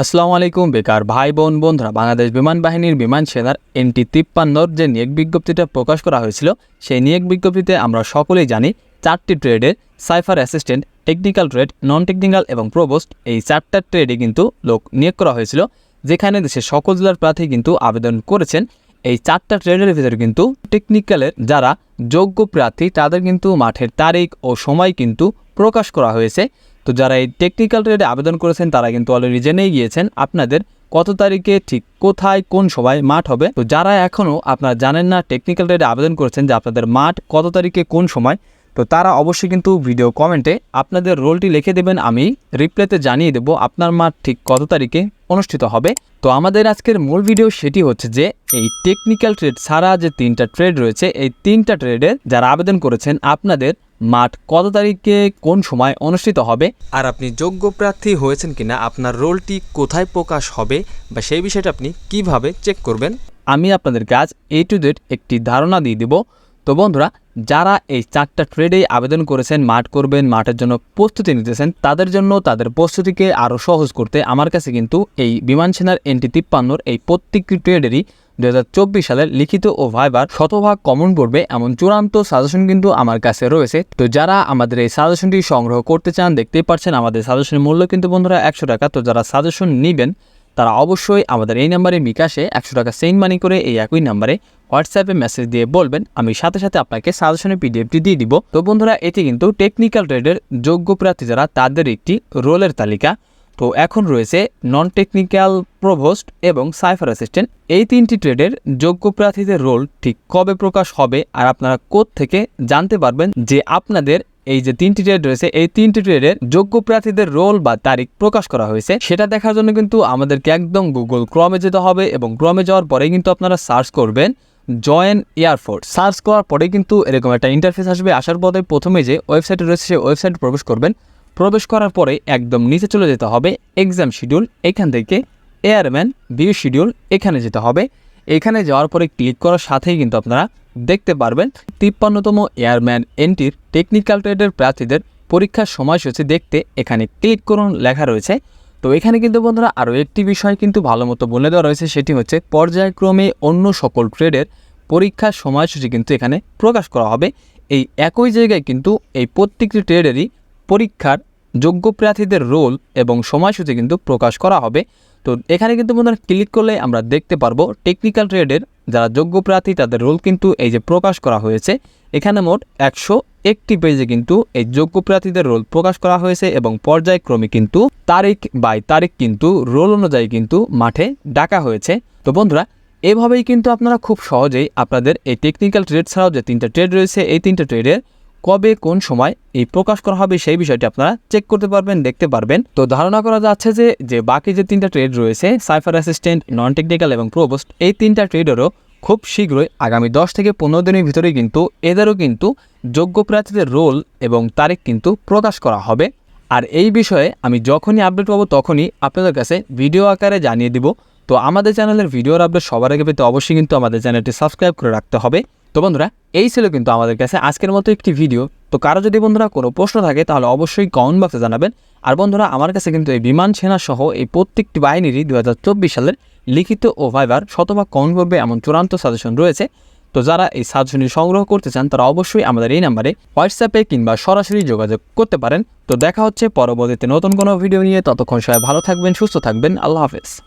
আসসালামু আলাইকুম, বেকার ভাই, বোন, বন্ধুরা। বাংলাদেশ বিমান বাহিনীর বিমান সেনার এনটি তিপ্পান্নর যে নিয়োগ বিজ্ঞপ্তিটা প্রকাশ করা হয়েছিল, সেই নিয়োগ বিজ্ঞপ্তিতে আমরা সকলেই জানি চারটি ট্রেডে cipher assistant, technical trade non technical এবং প্রোবোস্ট, এই চারটা ট্রেডে কিন্তু লোক নিয়োগ করা হয়েছিল, যেখানে দেশের সকল জেলার প্রার্থী কিন্তু আবেদন করেছেন। এই চারটা ট্রেডের ভিতরে কিন্তু টেকনিক্যালের যারা যোগ্য প্রার্থী, তাদের কিন্তু মাঠের তারিখ ও সময় কিন্তু প্রকাশ করা হয়েছে। তো যারা এই টেকনিক্যাল ট্রেডে আবেদন করেছেন, তারা কিন্তু অলরেডি জেনেই গিয়েছেন আপনাদের কত তারিখে ঠিক কোথায়, কোন সময় মাঠ হবে। তো যারা এখনও আপনারা জানেন না টেকনিক্যাল ট্রেডে আবেদন করেছেন যে আপনাদের মাঠ কত তারিখে, কোন সময় তো তারা অবশ্যই কিন্তু ভিডিও কমেন্টে আপনাদের রোলটি লিখে দেবেন, আমি রিপ্লাইতে জানিয়ে দেবো আপনার মাঠ ঠিক কত তারিখে অনুষ্ঠিত হবে। তো আমাদের আজকের মূল ভিডিও সেটি হচ্ছে যে, এই টেকনিক্যাল ট্রেড ছাড়া যে তিনটা ট্রেড রয়েছে, এই তিনটা ট্রেডের যারা আবেদন করেছেন, আপনাদের মাঠ কত তারিখে কোন সময় অনুষ্ঠিত হবে? আর আপনি যোগ্য প্রার্থী হয়েছেন কিনা, আপনার রোলটি কোথায় প্রকাশ হবে বা সেই বিষয়টা আপনি কীভাবে চেক করবেন, আমি আপনাদেরকে আজ এ টু ডেট একটি ধারণা দিয়ে দেব। তো বন্ধুরা যারা এই চারটা ট্রেডেই আবেদন করেছেন, মাঠ করবেন, মাঠের জন্য প্রস্তুতি নিতেছেন, তাদের জন্য তাদের প্রস্তুতিকে আরও সহজ করতে আমার কাছে কিন্তু এই বিমান সেনার এনটি তিপ্পান্নর এই প্রত্যেকটি ট্রেডেরই দুই হাজার চব্বিশ সালের লিখিত ও ভাইবার শতভাগ কমন পড়বে এমন চূড়ান্ত সাজেশন কিন্তু আমার কাছে রয়েছে। তো যারা আমাদের এই সাজেশনটি সংগ্রহ করতে চান, দেখতেই পাচ্ছেন আমাদের সাজেশনের মূল্য কিন্তু বন্ধুরা একশো টাকা। তো যারা সাজেশন নেবেন তারা অবশ্যই আমাদের এই নাম্বারে বিকাশে একশো টাকা সেন্ড মানি করে এই একই নাম্বারে হোয়াটসঅ্যাপে মেসেজ দিয়ে বলবেন। আমি সাথে সাথে আপনাকে সাজেশনের পিডিএফটি দিয়ে দিব। তো বন্ধুরা, এটি কিন্তু টেকনিক্যাল ট্রেডের যোগ্য প্রার্থী যারা, তাদের একটি রোলের তালিকা। তো এখন রয়েছে নন টেকনিক্যাল প্রভোস্ট এবং সাইফার অ্যাসিস্ট্যান্ট এই তিনটি ট্রেডের যোগ্য প্রার্থীদের রোল ঠিক কবে প্রকাশ হবে আর আপনারা কোথ থেকে জানতে পারবেন যে আপনাদের এই যে তিনটি ট্রেড রয়েছে, এই তিনটি ট্রেডের যোগ্য প্রার্থীদের রোল বা তারিখ প্রকাশ করা হয়েছে। সেটা দেখার জন্য কিন্তু আমাদেরকে একদম গুগল ক্রমে যেতে হবে এবং ক্রমে যাওয়ার পরে কিন্তু আপনারা সার্চ করবেন জয়েন এয়ারফোর্স সার্চ করার পরে কিন্তু এরকম একটা ইন্টারফেস আসবে। আসার পরে প্রথমে যে ওয়েবসাইট রয়েছে, সেই ওয়েবসাইটে প্রবেশ করবেন। প্রবেশ করার পরে একদম নিচে চলে যেতে হবে এক্সাম শিডিউল এখান থেকে এয়ারম্যান ভিউ শিডিউল এখানে যেতে হবে। এখানে যাওয়ার পরে ক্লিক করার সাথেই কিন্তু আপনারা দেখতে পারবেন তিপ্পান্নতম এয়ারম্যান এনটির টেকনিক্যাল ট্রেডের প্রার্থীদের পরীক্ষার সময়সূচি দেখতে এখানে ক্লিক করুন, লেখা রয়েছে। তো এখানে কিন্তু বন্ধুরা আরও একটি বিষয় কিন্তু ভালো মতো বলে দেওয়া রয়েছে, সেটি হচ্ছে পর্যায়ক্রমে অন্য সকল ট্রেডের পরীক্ষার সময়সূচি কিন্তু এখানে প্রকাশ করা হবে। এই একই জায়গায় কিন্তু এই প্রত্যেকটি ট্রেডেরই পরীক্ষার যোগ্য প্রার্থীদের রোল এবং সময়সূচি কিন্তু প্রকাশ করা হবে। তো এখানে কিন্তু বন্ধুরা ক্লিক করলে আমরা দেখতে পারব টেকনিক্যাল ট্রেডের যারা যোগ্য প্রার্থী তাদের রোল কিন্তু এই যে প্রকাশ করা হয়েছে। এখানে মোট একশো একটি পেজে কিন্তু এই যোগ্য প্রার্থীদের রোল প্রকাশ করা হয়েছে এবং পর্যায়ক্রমে কিন্তু তারিখ বাই তারিখ কিন্তু রোল অনুযায়ী কিন্তু মাঠে ডাকা হয়েছে। তো বন্ধুরা, এভাবেই কিন্তু আপনারা খুব সহজেই আপনাদের এই টেকনিক্যাল ট্রেড ছাড়াও যে তিনটা ট্রেড রয়েছে, এই তিনটা ট্রেডের কবে কোন সময় এই প্রকাশ করা হবে সেই বিষয়টি আপনারা চেক করতে পারবেন, দেখতে পারবেন। তো ধারণা করা যাচ্ছে যে যে বাকি যে তিনটা ট্রেড রয়েছে সাইফার অ্যাসিস্ট্যান্ট নন টেকনিক্যাল এবং প্রোবোস্ট এই তিনটা ট্রেডেরও খুব শীঘ্রই আগামী দশ থেকে পনেরো দিনের ভিতরেই কিন্তু এদেরও কিন্তু যোগ্য প্রার্থীদের রোল এবং তারিখ কিন্তু প্রকাশ করা হবে। আর এই বিষয়ে আমি যখনই আপডেট পাবো তখনই আপনাদের কাছে ভিডিও আকারে জানিয়ে দিব। তো আমাদের চ্যানেলের ভিডিওর আপডেট সবার আগে পেতে অবশ্যই কিন্তু আমাদের চ্যানেলটি সাবস্ক্রাইব করে রাখতে হবে। তো বন্ধুরা, এই ছিল কিন্তু আমাদের কাছে আজকের মতো একটি ভিডিও তো কারও যদি বন্ধুরা কোনো প্রশ্ন থাকে, তাহলে অবশ্যই কমেন্ট বক্সে জানাবেন। আর বন্ধুরা, আমার কাছে কিন্তু এই বিমান সেনা সহ এই প্রত্যেকটি বাহিনীরই দু হাজার চব্বিশ সালের লিখিত ও ভাইবার শতভাগ কমেন্ট করবে এমন চূড়ান্ত সাজেশন রয়েছে। তো যারা এই সাজেশনটি সংগ্রহ করতে চান, তারা অবশ্যই আমাদের এই নাম্বারে হোয়াটসঅ্যাপে কিংবা সরাসরি যোগাযোগ করতে পারেন। তো দেখা হচ্ছে পরবর্তীতে নতুন কোনো ভিডিও নিয়ে। ততক্ষণ সবাই ভালো থাকবেন, সুস্থ থাকবেন। আল্লাহ হাফেজ।